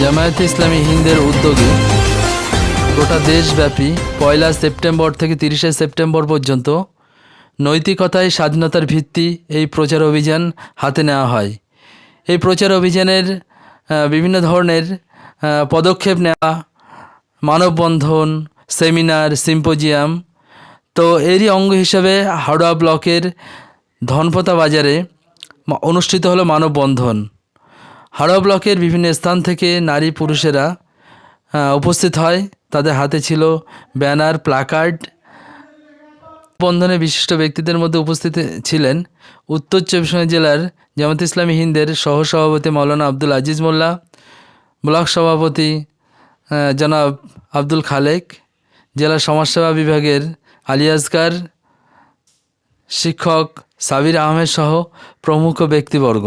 জামায়াতে ইসলামী হিন্দের উদ্যোগে গোটা দেশব্যাপী পয়লা সেপ্টেম্বর থেকে তিরিশে সেপ্টেম্বর পর্যন্ত নৈতিকতায় স্বাধীনতার ভিত্তি এই প্রচার অভিযান হাতে নেওয়া হয়। এই প্রচার অভিযানের বিভিন্ন ধরনের পদক্ষেপ নেওয়া, মানববন্ধন, সেমিনার, সিম্পোজিয়াম, তো এরই অঙ্গ হিসাবে হাওড়া ব্লকের ধনপতা বাজারে অনুষ্ঠিত হলো মানববন্ধন। হাওড়া ব্লকের বিভিন্ন স্থান থেকে নারী পুরুষেরা উপস্থিত হয়। তাদের হাতে ছিল ব্যানার, প্লাকার্ড। বন্ধনে বিশিষ্ট ব্যক্তিদের মধ্যে উপস্থিত ছিলেন উত্তর চব্বিশ জেলার জামাত ইসলামী হিন্দের সহসভাপতি মৌলানা আব্দুল আজিজ মোল্লা, ব্লক সভাপতি জনাব আব্দুল খালেক, জেলা সমাজসেবা বিভাগের আলী আসগার শিক্ষক সাবির আহমেদ সহ প্রমুখ ব্যক্তিবর্গ।